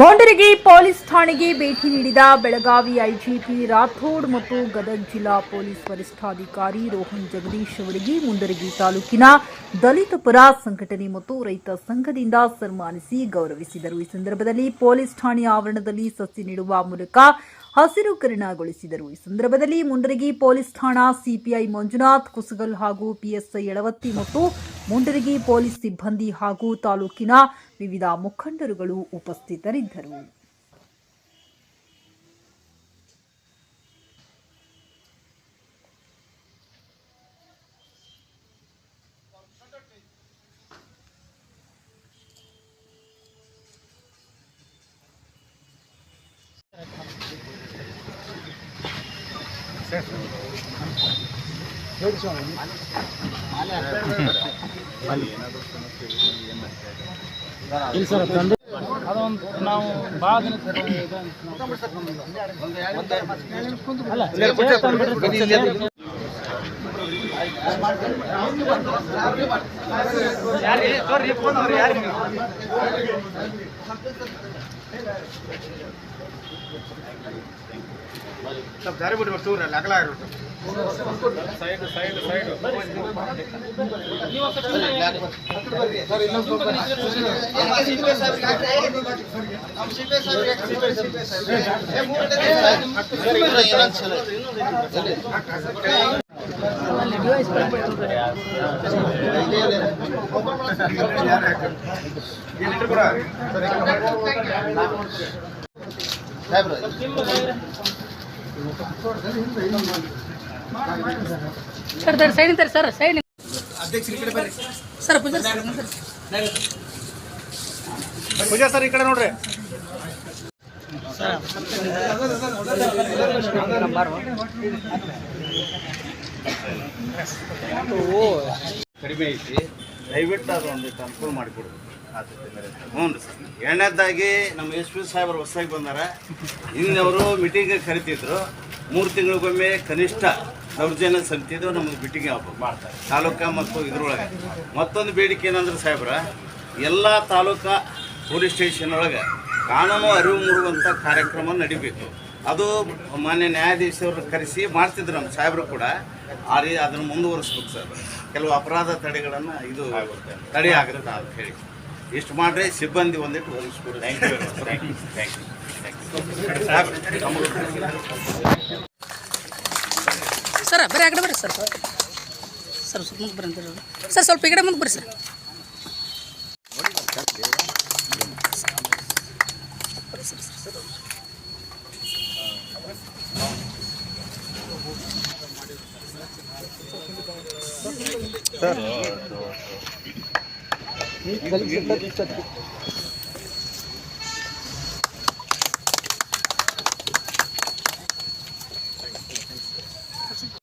ಮೊಂಡರಗಿ police ಠಾಣೆಗೆ ಭೇಟಿ ನೀಡಿದ ಬೆಳಗಾವಿ ಐಜಿಪಿ ರಾಥೋಡ್ ಮತ್ತು ಗದಗ ಜಿಲ್ಲಾ ಪೊಲೀಸ್ ವರಿಷ್ಠಾಧಿಕಾರಿ ರೋಹನ್ ಜಗದೀಶ್ ಅವರಿಗೆ ಮುಂಡರಗಿ ತಾಲೂಕಿನ ದಲಿತ ಪರ ಸಂಘಟನೆ ಮತ್ತು ರೈತ ಸಂಘದಿಂದ ಸನ್ಮಾನಿಸಿ ಗೌರವಿಸಿದರು. ಈ ಸಂದರ್ಭದಲ್ಲಿ ಪೊಲೀಸ್ ಠಾಣೆಯ ಆವರಣದಲ್ಲಿ ಸಸಿ ನೀಡುವ ಮೂಲಕ ಹಸಿರುಕರಣಗೊಳಿಸಿದರು ಈ ಸಂದರ್ಭದಲ್ಲಿ ಮುಂಡರಗಿ ಪೊಲೀಸ್ ಠಾಣಾ ಸಿಪಿಐ ಮಂಜುನಾಥ್, ಕುಸಗಲ್ ಹಾಗೂ ಪಿಎಸ್ಐ ಯಳವತ್ತಿ ಮತ್ತು ಮುಂಡರಗಿ ಪೊಲೀಸ್ ಸಿಬ್ಬಂದಿ ಹಾಗೂ ತಾಲೂಕಿನ ವಿವಿಧ ಮುಖಂಡರುಗಳು ಉಪಸ್ಥಿತರಿದ್ದರು. ಇಲ್ಲ ಸರ್ ತಂದೆ ಅದೊಂದು ನಾವು ಭಾಳ ದಿನ ಅಲ್ಲ. ಸ್ವಲ್ಪ ದಾರಿ ಬಿಟ್ಟು ಬರ್ತೀವಿ ಅಲ್ಲಿ ಅಗಲ ಆಗಿರುತ್ತೆ sir. Sir side ನಿಂತಾರೆ sir side sir sir sir Pooja sir ಈ ಕಡೆ ನೋಡ್ರಿ ಕಡಿಮೆ ಐತಿ. ದಯವಿಟ್ಟು ಅದು ಒಂದಿಟ್ಟು ಅನುಕೂಲ ಮಾಡಿಕೊಡ್ಬೇಕು ಹ್ಞೂ ರೀ ಸರ್. ಎರಡನೇದಾಗಿ ನಮ್ಮ ಎಸ್ ಪಿ ಸಾಹೇಬರು ಹೊಸದಾಗಿ ಬಂದಾರ. ಅವರು ಮೀಟಿಂಗ್ ಕರಿತಿದ್ರು. ಮೂರು ತಿಂಗಳಿಗೊಮ್ಮೆ ಕನಿಷ್ಠ ದೌರ್ಜನ್ಯ ಸಮಿತಿದು ನಮಗೆ ಮೀಟಿಂಗ್ ಮಾಡ್ತಾರೆ ತಾಲೂಕಾ ಮತ್ತು ಇದ್ರೊಳಗೆ. ಮತ್ತೊಂದು ಬೇಡಿಕೆ ಏನಂದ್ರೆ ಸಾಹೇಬ್ರ, ಎಲ್ಲ ತಾಲೂಕಾ ಪೊಲೀಸ್ ಸ್ಟೇಷನ್ ಒಳಗೆ ಕಾನೂನು ಅರಿವು ಮೂಡುವಂಥ ಕಾರ್ಯಕ್ರಮ ನಡಿಬೇಕು. ಅದು ಮಾನ್ಯ ನ್ಯಾಯಾಧೀಶರು ಕರೆಸಿ ಮಾಡ್ತಿದ್ರು ನಮ್ಮ ಸಾಹೇಬರು ಕೂಡ. ಆ ರೀ ಅದನ್ನು ಮುಂದುವರಿಸ್ಬೇಕು ಸರ್. ಕೆಲವು ಅಪರಾಧ ತಡೆಗಳನ್ನು ಇದು ತಡೆ ಆಗುತ್ತೆ ಅಂತ ಹೇಳಿ. ಇಷ್ಟು ಮಾಡ್ರೆ, ಸಿಬ್ಬಂದಿ ಒಂದಿಟ್ಟು ಒದಗಿಸ್ಬೋದು thank you thank you thank you sir, ಬರೀ ಆ ಕಡೆ ಬರ್ರಿ ಸರ್. ಸರ್, ಸ್ವಲ್ಪ ಮುಂದೆ ಬರಂತಿರೋದು ಸರ್, ಸ್ವಲ್ಪ ಈ ಕಡೆ ಮುಂದೆ ಬರ್ರಿ ಸರ್. सर